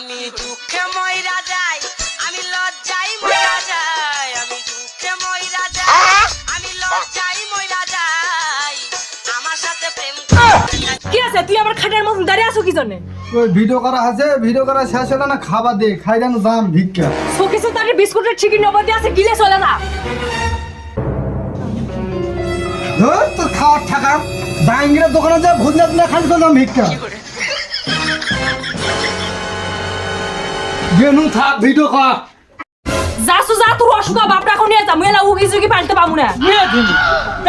আমি দুঃখে ময়রা যাই আমি লজ্জাই ময়রা যাই আমি দুঃখে ময়রা যাই আমি লজ্জাই ময়রা যাই আমার সাথে প্রেম কি আছে? তুই আমার খাটের মতন দাঁড়িয়ে আছো কি জন্য? ওই ভিডিও করা আছে ভিডিও করা শেষ হলে না খাবার দে খাই যেন দাম ভিক্ষা। শোকেসে তার বিস্কুটের ঠিকই নবদি আছে গিলে চলে না ধর তোর খাওয়ার টাকা জাহাঙ্গীরের দোকানে যা ভুজনা তুলে খালি তো দাম ভিক্ষা। গেনু থাক ভিডিও কর। যাসু যা তোর অসুখ বাপটা এখন নিয়ে যা মেলা উগি জুগি পাল্টে পাবো না। নিয়ে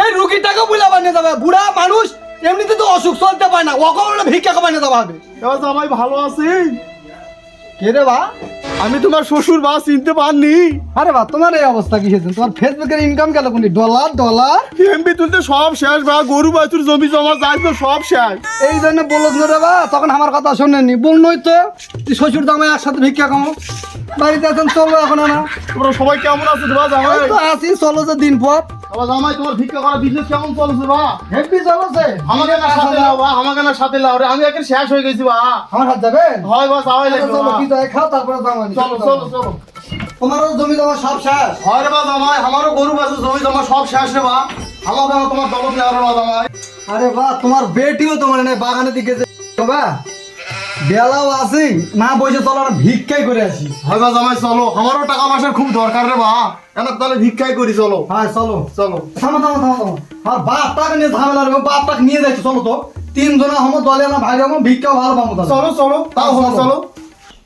এই রুগীটাকে বুলা বানিয়ে দেবে বুড়া মানুষ এমনিতে তো অসুখ চলতে পারে না অকল ভিক্ষা বানিয়ে যাবে। হবে এবার তো জামাই ভালো আছি। কে রে বা? আমি তোমার শ্বশুর বা চিনতে পারনি। আরে বা তোমার এই অবস্থা কি হয়েছে তোমার ফেসবুকের ইনকাম গেল কোনি ডলার ডলার? এমবি তুলতে সব শেষ বা গরু বাছুর জমি জমা যাই তো সব শেষ। এই জন্য বলল রে বা তখন আমার কথা শোনেনি বল নই তো তুই শ্বশুর দামে একসাথে ভিক্ষা কামো বাড়িতে আছেন চলো এখন না তোমরা সবাই কেমন আছো বা জামাই তো আসি চলো যে দিন পথ। আবার জামাই তোমার ভিক্ষা করা বিজনেস কেমন চলছে বা হেপি চলছে। আমাকে না সাথে লাও বা আমাকে না সাথে লাও রে। আমি একের শেষ হয়ে গেছি বা আমার হাত যাবে? হয় বা যাওয়াই লাগবে চলো কি যাই খাও তারপরে জামানি চলো চলো চলো। তোমারও জমি জমা সব শেষ? হয় রে বা জামাই আমারও গরু বাছুর জমি জমা সব শেষ রে বা আমাকে তোমার দলত নেওয়ার বা জামাই। আরে বাহ তোমার বেটিও তোমার এনে বাগানের দিকে যে বা বেলাও আছি না বসে চলো না ভিক্ষাই করে আসি। হয় বা জামাই চলো। আমারও টাকা পয়সার খুব দরকার রে বা। কেন তাহলে ভিক্ষাই করি চলো। হ্যাঁ চলো। চলো। থামো থামো থামো। থামো আর বাপটাকে নিয়ে ঝামেলা রেখো বাপটাকে নিয়ে যাচ্ছি চলো তো। তিনজনে হমো দলে না ভাই হমো ভিক্ষাও ভালো পাবো চলো চলো। তাও হবে চলো।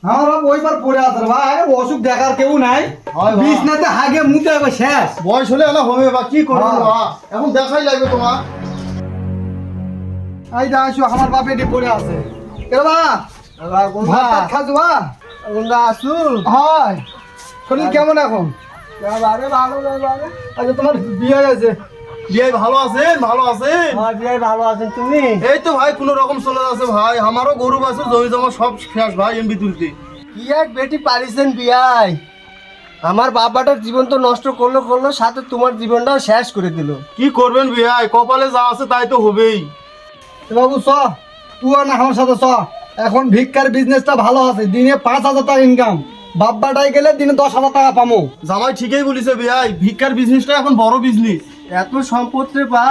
আমার বাপ ওইবার পড়ে আছে রে ভাই। অসুখ দেখার কেউ নাই। হয়। বিছনাতে হাগে মুতে হবে শেষ। বয়স হলে না হবে বা কি করব এখন দেখাই লাগবে তোমার। এই যা আসো আমার বাপ এটি পড়ে আছে। ভাত আসু হয়। শরীর কেমন এখন? আচ্ছা তোমার বিয়ে বিয়ে ভালো আছেন? ভালো আছেন? ভালো আছেন তুমি? এই তো ভাই কোনো রকম চলে আছে ভাই। আমারও গরু জমি জমা সব শেষ ভাই এমবি তুলতে। কি এক বেটি পারিছেন বিয়াই? আমার বাবাটার জীবন তো নষ্ট করল করল সাথে তোমার জীবনটাও শেষ করে দিল। কি করবেন বিয়াই? কপালে যা আছে তাই তো হবেই। বাবু চ। তুই আর না আমার সাথে চ। এখন ভিক্ষার বিজনেসটা ভালো আছে দিনে পাঁচ হাজার টাকা ইনকাম বাপ্পাটাই গেলে দিনে দশ হাজার টাকা পামো। জামাই ঠিকই বলিছে বিয়াই ভিক্ষার বিজনেসটা এখন বড় বিজনেস এত সম্পত্তি পা।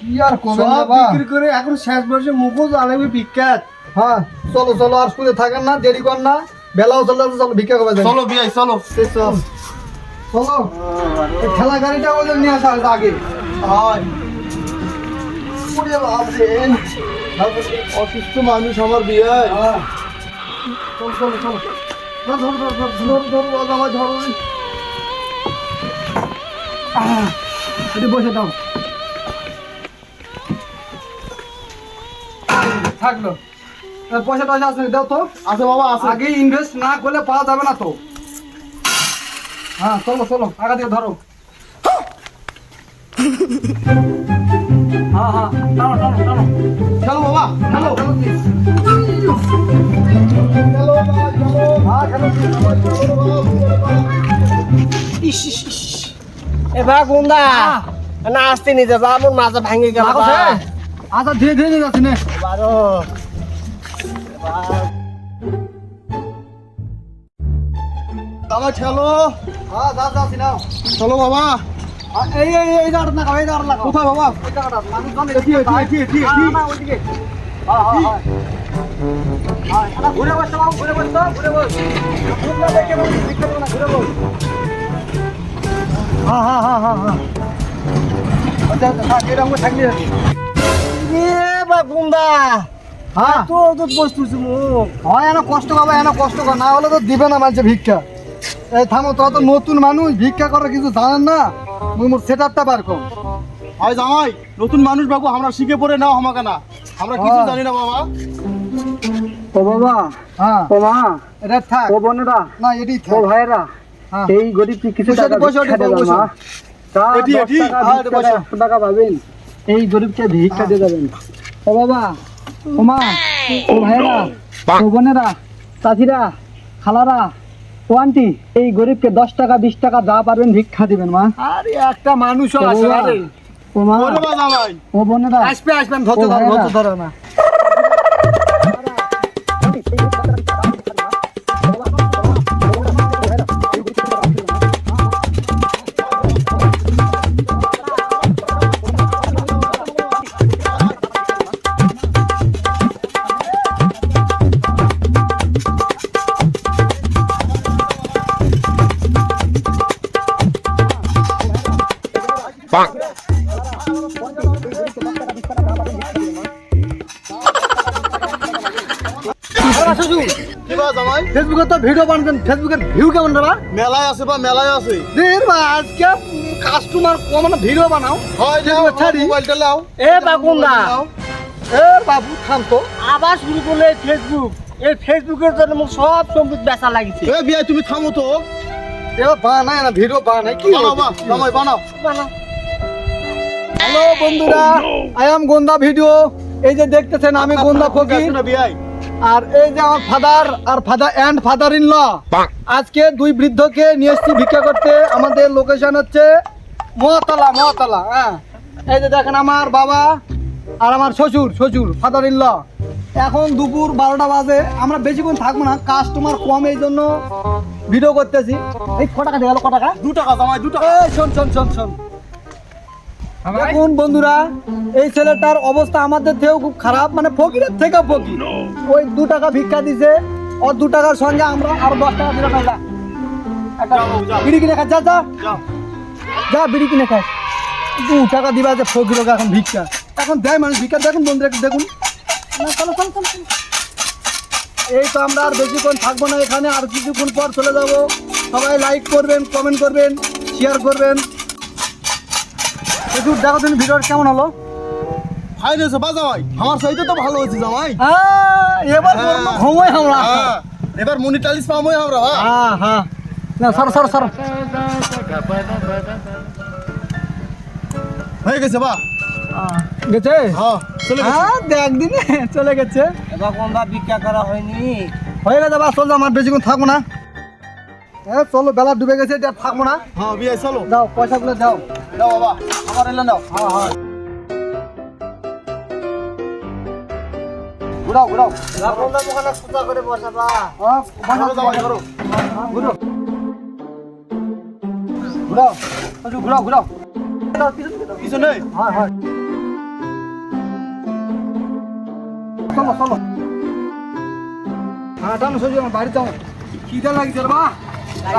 কি আর করবেন সব বাবা? বিক্রি করে এখন শেষ বয়সে মুখও জ্বালাবে বিখ্যাত হ্যাঁ চলো চলো আর শুনে থাকেন না দেরি কর না। বেলাও চলে যাচ্ছে চলো ভিক্ষা করবে যাই চলো বিয়াই চলো। চল। চলো এই ঠেলা গাড়িটা ওদের নিয়ে আসা আগে। হয় ওরে। অসুস্থ মানুষ আমার বিয়াই হ্যাঁ। চল চলো চলো। ধর ধর ধর ধর ধর ধর ধর আমার ধরো। আহ, এটি বসে দাও। থাকল। পয়সা টয়সা আছে দাও তো। আছে বাবা আছে। আগে ইনভেস্ট না করলে পাওয়া যাবে না তো। হ্যাঁ চলো চলো আগা দিয়ে ধরো। হ্যাঁ হ্যাঁ টানো টানো টানো চলো বাবা চলো বাবা, চলো। হ্যাঁ। গুন্দা না আসতে নিয়ে যাবা আমার মাথা ভাঙে গেল আচ্ছা ধীরে ধীরে যাচ্ছি বারো। বাবা চলো। হ্যাঁ যা যাচ্ছি চলো বাবা। আ, এই এই এই বাবা মানুষ হ্যাঁ হ্যাঁ বাবু তো এনে কষ্ট পাবে এনে কষ্ট কর না হলে তো দিবে না মানছে ভিক্ষা এই থামো, তোরা তো নতুন মানুষ, ভিক্ষা করার কিছু জানেন না? মুই মোর সেট আপটা বার কর। হয় জামাই নতুন মানুষ বাবু আমরা শিখে পড়ে নাও আমাকে না আমরা কিছু হ্যাঁ। জানি না বাবা। ও বাবা হ্যাঁ। ও মা এটা থাক। ও বোনেরা না এটি ও হ্যাঁ। এই গরিবকে কিছু টাকা হ্যাঁ, টাকা, পাবেন। এই গরিবকে ভিক্ষা দিয়ে দেবেন। ও বাবা ও মা ও ও বোনেরা চাচিরা খালারা ও আন্টি এই গরিবকে দশ টাকা বিশ টাকা যা পারবেন ভিক্ষা দিবেন মা। আরে একটা মানুষও আছে আরে। ও মা। ও বোনেরা আসবে আসবেন ধরো ধরতে ধরো না শ্বশুর কি বা জামাই ফেসবুকে তো ভিডিও ফেসবুকের ভিউ কেমন মেলায় আছে বা মেলায় আছে। দের বা আজকে কাস্টমার কম না ভিডিও বানাও। হয় ছাড়ি। মোবাইলটা লাও এ। এ বাবু থাম তো। আবার শুরু করলে এই ফেসবুক এই ফেসবুকের জন্য আমার সব বেচা লাগিছে। এ তুমি থামো তো। বানায় না ভিডিও বানায়। কি বানাও বা জামাই বানাও হ্যালো বন্ধুরা আই এম গন্দা ভিডিও এই যে দেখতেছেন আমি গন্দা ফকির না বিয়াই। আর এই যে আমার father R father and father in law আজকে দুই বৃদ্ধকে নিয়ে এসেছি ভিক্ষা করতে। আমাদের লোকেশন হচ্ছে মহাতলা মহাতলা হ্যাঁ। এই যে দেখেন আমার বাবা আর আমার শ্বশুর শ্বশুর ফাদার ইন ল এখন দুপুর বারোটা বাজে আমরা বেশিক্ষণ থাকব না কাস্টমার কম এই জন্য ভিডিও করতেছি। এই ক টাকা দিয়ে গেল ক টাকা? দু টাকা জামাই দু টাকা। শোন শোন শোন শোন। দেখুন বন্ধুরা এই ছেলেটার অবস্থা আমাদের থেকেও খুব খারাপ মানে ফকিরের থেকে ফকির। ওই দু টাকা ভিক্ষা দিছে ওর দু টাকার সঙ্গে আমরা আরও দশ টাকা দিলাম একটা। বিড়ি কিনে খা যা যা। বিড়ি কিনে খাস দু টাকা দিবা যে ফকির ওকে এখন ভিক্ষা। এখন দেয় মানুষ ভিক্ষা দেখুন বন্ধুরা একটু দেখুন। না, চলো, চলো, চলো, চলো। এই তো আমরা আর বেশিক্ষণ থাকব না এখানে আর কিছুক্ষণ পর চলে যাব। সবাই লাইক করবেন কমেন্ট করবেন শেয়ার করবেন। একটু দেখো তুমি ভিডিওটা কেমন হলো? ফাইন হয়েছে বা জামাই আমার সাইতে তো ভালো হয়েছে জামাই। এবার হ্যাঁ। ঘুমোই আমরা হ্যাঁ এবার মনিটালিস পামই আমরা হ্যাঁ। হ্যাঁ না সর সর সর। হয়ে গেছে বা? গেছে? হ্যাঁ চলে গেছে। হ্যাঁ দেখ দিনে চলে গেছে। এবার কোনটা ভিক্ষা করা হয়নি? হয়ে গেছে বা চল আমার বেশিক্ষণ থাকব না। হ্যাঁ চলো বেলা ডুবে গেছে এটা থাকব না। হ্যাঁ বিয়াই চলো। দাও পয়সাগুলো দাও। দাও বাবা। আমার এলে নাও। হ্যাঁ হ্যাঁ। ঘুরাও ঘুরাও। সুতা করে বসাবা হ্যাঁ ঘুরাও। ঘুরাও ঘুরাও। দাও, পিছন হ্যাঁ হ্যাঁ। চলো চলো। হ্যাঁ টানো সোজা আমার বাড়ি যাও খিদে লাগছে বা।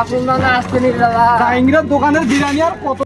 কোনটা না আসতে নি। দাদা ইংরেজ দোকানের বিরিয়ানি আর কত